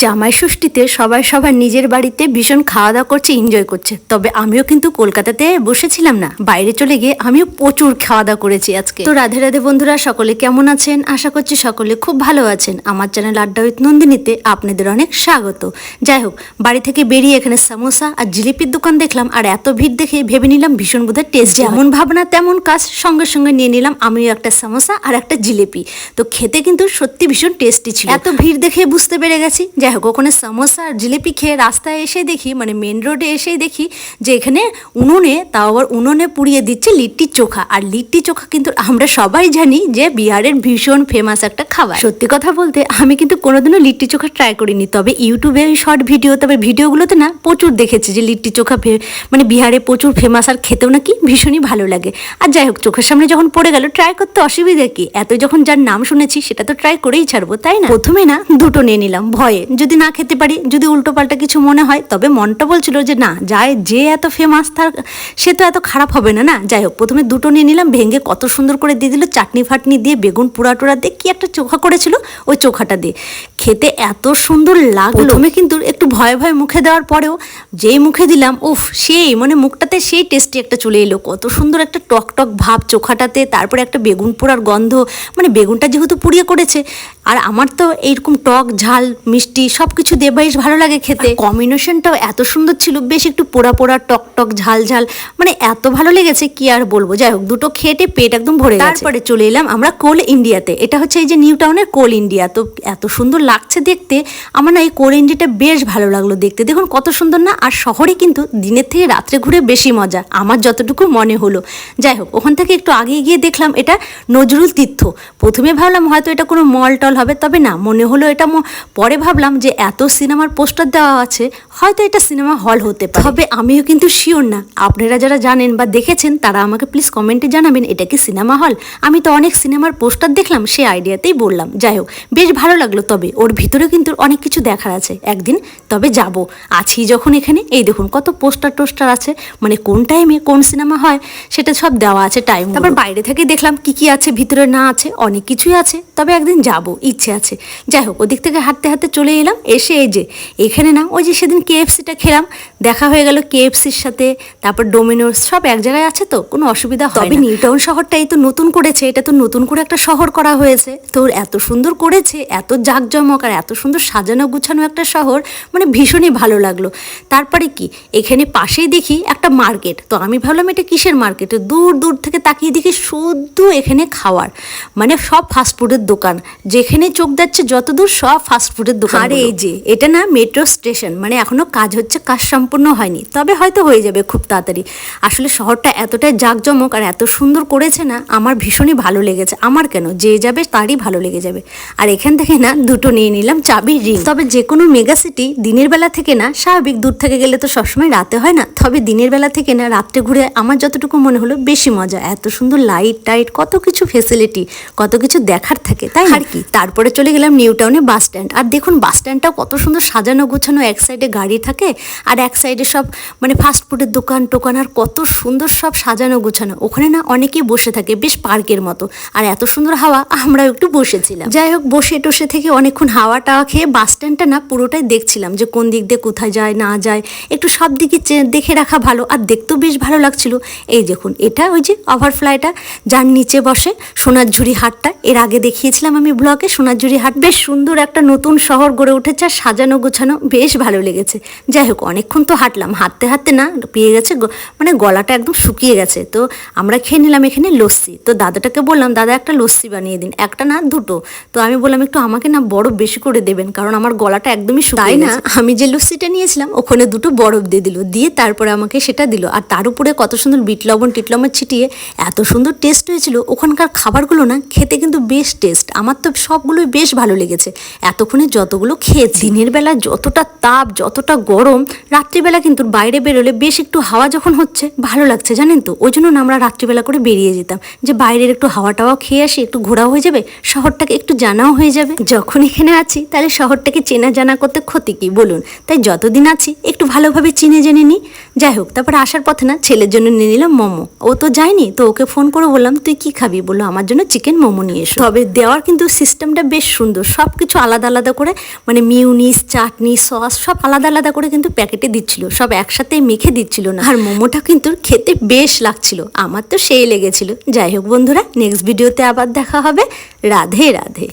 জামাই ষষ্ঠীতে সবাই সবার নিজের বাড়িতে ভীষণ খাওয়া দাওয়া করছে এনজয় করছে। তবে আমিও কিন্তু কলকাতাতে বসেছিলাম না। বাইরে চলে গিয়ে আমিও প্রচুর খাওয়া দাওয়া করেছি আজকে। তো রাধে রাধে বন্ধুরা সকলে কেমন আছেন? আশা করছি সকলে খুব ভালো আছেন। আমার চ্যানেল আড্ডা উইথ নন্দিনীতে আপনাদের অনেক স্বাগত। যাই হোক বাড়ি থেকে বেরিয়ে এখানে সামোসা আর জিলিপির দোকান দেখলাম আর এত ভিড় দেখে ভেবে নিলাম ভীষণ বোধহয় টেস্ট যেমন ভাবনা তেমন কাজ সঙ্গে সঙ্গে নিয়ে নিলাম আমিও একটা সামোসা আর একটা জিলিপি। তো খেতে কিন্তু সত্যি ভীষণ টেস্টি ছিল। এত ভিড় দেখে বুঝতে পেরে গেছি যাই হোক ওখানে সামোসা আর জিলিপি খেয়ে রাস্তায় এসে দেখি মানে মেন রোডে এসেই দেখি যে এখানে উনুনে, তাও আবার উনুনে পুড়িয়ে দিচ্ছে লিট্টি চোখা। আর লিট্টি চোখা কিন্তু আমরা সবাই জানি যে বিহারের ভীষণ ফেমাস একটা খাবার। সত্যি কথা বলতে, আমি কিন্তু কোনোদিনও লিট্টি চোখা ট্রাই করিনি। তবে ইউটিউবে শর্ট ভিডিও তবে ভিডিওগুলোতে না প্রচুর দেখেছি যে লিট্টি চোখা মানে বিহারে প্রচুর ফেমাস আর খেতেও নাকি ভীষণই ভালো লাগে। আর যাই হোক চোখের সামনে যখন পড়ে গেল ট্রাই করতে অসুবিধা কি? এত যখন যার নাম শুনেছি, সেটা তো ট্রাই করেই ছাড়বো, তাই না? প্রথমে না দুটো নিয়ে নিলাম, ভয়ে। যদি না খেতে পারি, যদি উল্টো পাল্টা কিছু মনে হয়, তবে মনটা বলছিল যে না, যায় যে এত ফেমাস তার, সে তো এত খারাপ হবে না না? যাই হোক, প্রথমে দুটো নিয়ে নিলাম, ভেঙে কত সুন্দর করে দিয়ে দিল, চাটনি ফাটনি দিয়ে বেগুন পোড়া টোড়া দিয়ে কি একটা চোখা করেছিল, ওই চোখাটা দিয়ে। খেতে এত সুন্দর লাগল। প্রথমে কিন্তু একটু ভয়ে ভয়ে মুখে দেওয়ার পরেও যেই মুখে দিলাম উফ সেই মানে মুখটাতে সেই টেস্টি একটা চলে এলো। কত সুন্দর একটা টক টক ভাব চোখাটাতে তারপরে একটা বেগুন পোড়ার গন্ধ। মানে বেগুনটা যেহেতু পুড়িয়ে করেছে আর আমার তো এইরকম টক ঝাল মিষ্টি সব কিছু দিয়ে বেশ ভালো লাগে খেতে। কম্বিনেশনটাও এত সুন্দর ছিল বেশ একটু পোড়া পোড়া টক টক ঝাল ঝাল মানে এত ভালো লেগেছে কি আর বলব। যাই হোক দুটো খেটে পেট একদম ভরে তারপরে চলে এলাম আমরা কোল ইন্ডিয়াতে। এটা হচ্ছে এই যে নিউ টাউনের কোল ইন্ডিয়া। তো এত সুন্দর লাগছে দেখতে, আমার না এই কোল ইন্ডিয়াটা বেশ ভালো লাগল দেখতে। দেখুন কত সুন্দর না, আর শহরে কিন্তু দিনের থেকে রাত্রে ঘুরে বেশি মজা, আমার যতটুকু মনে হলো। যাই হোক, ওখান থেকে একটু আগে গিয়ে দেখলাম এটা নজরুল তীর্থ। প্রথমে ভাবলাম হয়তো এটা কোনো মল টল হবে, তবে না, মনে হলো এটা পরে ভাবলাম যে এত সিনেমার পোস্টার দেওয়া আছে, হয়তো এটা সিনেমা হল হতে পারে। তবে আমিও কিন্তু শিওর না। আপনারা যারা জানেন বা দেখেছেন, তারা আমাকে প্লিজ কমেন্টে জানাবেন, এটা কি সিনেমা হল? আমি তো অনেক সিনেমার পোস্টার দেখলাম, সে আইডিয়াতেই বললাম। যাই হোক, বেশ ভালো লাগল তবে। ওর ভিতরে কিন্তু অনেক কিছু দেখার আছে। একদিন তবে যাব। আছি যখন এখানে এই দেখুন কত পোস্টার টোস্টার আছে। মানে কোন টাইমে কোন সিনেমা হয় সেটা সব দেওয়া আছে টাইম তারপর বাইরে থেকে দেখলাম কি কি আছে ভিতরে না আছে অনেক কিছুই আছে। তবে একদিন যাব ইচ্ছে আছে। যাই হোক ওদিক থেকে হাঁটতে হাঁটতে চলে এলাম এসে এই যে এখানে না ওই যে সেদিন কেএফসিটা খেলাম দেখা হয়ে গেল কেএফসির সাথে তারপর ডোমিনোস সব এক জায়গায় আছে তো কোনো অসুবিধা হয় তবে নিউ টাউন শহরটাই তো নতুন করেছে এটা তো নতুন করে একটা শহর করা হয়েছে। তো এত সুন্দর করেছে এত জাঁকজমক আর এত সুন্দর সাজানো গুছানো একটা শহর মানে ভীষণই ভালো লাগল। তারপরে কি? এখানে পাশেই দেখি একটা মার্কেট। তো আমি ভাবলাম এটা কিসের মার্কেট? দূর দূর থেকে তাকিয়ে দেখি শুধু এখানে খাওয়ার। মানে সব ফাস্টফুডের দোকান। যেখানে চোখ যাচ্ছে যত দূর সব ফাস্টফুডের দোকান আরে এই যে, এটা না মেট্রো স্টেশন মানে এখনও কাজ হচ্ছে, কাজ সম্পূর্ণ হয়নি। তবে হয়তো হয়ে যাবে খুব তাড়াতাড়ি। আসলে শহরটা এতটাই জাঁকজমক আর এত সুন্দর করেছে না, আমার ভীষণই ভালো লেগেছে। আমার কেন? যে যাবে তারই ভালো লেগে যাবে। আর এখান থেকে না দুটো নিয়ে নিলাম চাবির রিং। তবে যে কোনো মেগা সিটি দিনের বেলা থেকে না স্বাভাবিক দূর থেকে গেলে তো সবসময় রাতে হয় না। তবে দিনের বেলা থেকে না রাত্রে ঘুরে আমার যতটুকু মনে হলো বেশি মজা। এত সুন্দর লাইট টাইট কত কিছু ফেসিলিটি কত কিছু দেখার থাকে তাই আর কি। তারপরে চলে গেলাম নিউ টাউনে বাস স্ট্যান্ড। আর দেখুন বাস স্ট্যান্ডটাও কত সুন্দর সাজানো গোছানো এক সাইডে গাড়ি থাকে আর এক সাইডে সব মানে ফাস্টফুডের দোকান টোকান আর কত সুন্দর সব সাজানো গোছানো। ওখানে না অনেকেই বসে থাকে বেশ পার্কের মতো। আর এত সুন্দর হাওয়া আমরাও একটু বসেছিলাম। যাই হোক বসে টসে থেকে অনেকক্ষণ হাওয়া টাওয়া খেয়ে বাস স্ট্যান্ডটা না পুরোটাই দেখছিলাম যে কোন দিক দিয়ে কোথায় যায়, না যায়। একটু সব দিকে দেখে রাখা ভালো আর দেখতেও বেশ ভালো লাগছিল। এই দেখুন, এটা ওই যে ওভারফ্লাইটা যার নিচে বসে সোনারঝুরি হাটটা। এর আগে দেখিয়েছিলাম আমি ব্লগে সোনারঝুরি হাট বেশ সুন্দর একটা নতুন শহর গড়ে উঠেছে আর সাজানো গোছানো বেশ ভালো লেগেছে। যাই হোক, অনেকক্ষণ তো হাঁটলাম, হাঁটতে হাঁটতে না পেয়ে গেছে মানে গলাটা একদম শুকিয়ে গেছে। তো আমরা খেয়ে নিলাম এখানে লস্যি। তো দাদাটাকে বললাম, দাদা, একটা লস্যি বানিয়ে দিন, একটা না দুটো। তো আমি বললাম, একটু আমাকে না বরফ বেশি করে দেবেন কারণ আমার গলাটা একদমই শুকিয়ে না? আমি যে লুসিটা নিয়েছিলাম ওখানে দুটো বরফ দিয়ে দিল দিয়ে তারপরে আমাকে সেটা দিল। আর তার উপরে কত সুন্দর বিট লবণ টিট লবণ ছিটিয়ে এত সুন্দর টেস্ট হয়েছিল ওখানকার খাবারগুলো না খেতে কিন্তু বেশ টেস্ট আমার তো সবগুলোই বেশ ভালো লেগেছে। এতক্ষণে যতগুলো খেয়েছি দিনের বেলা যতটা তাপ যতটা গরম রাত্রিবেলা কিন্তু বাইরে বেরোলে বেশ একটু হাওয়া যখন হচ্ছে ভালো লাগছে জানেন তো? ওই জন্য না আমরা রাত্রিবেলা করে বেরিয়ে যেতাম। যে বাইরের একটু হাওয়া টাওয়া খেয়ে আসি একটু ঘোরাও হয়ে যাবে শহরটাকে একটু জানাও হয়ে যাবে। যখন এখানে আছি, তাহলে শহরটাকে চেনা জানা করতে ক্ষতি কি? বলুন। তাই যতদিন আছি, একটু ভালোভাবে চিনে জেনে নিই। যাই হোক, তারপরে আসার পথে না, ছেলের জন্য নিয়ে নিলাম মোমো। ও তো যায়নি, তো ওকে ফোন করে বললাম, তুই কি খাবি? বলল, আমার জন্য চিকেন মোমো নিয়ে এসো। তবে দেওয়ার কিন্তু সিস্টেমটা বেশ সুন্দর। সব কিছু আলাদা আলাদা করে মানে মিউনিস চাটনি সস সব আলাদা আলাদা করে কিন্তু প্যাকেটে দিচ্ছিল। সব একসাথে মেখে দিচ্ছিল না। আর মোমোটা কিন্তু খেতে বেশ লাগছিল। আমার তো সেই লেগেছিল। যাই হোক বন্ধুরা নেক্সট ভিডিওতে আবার দেখা হবে। রাধে রাধে।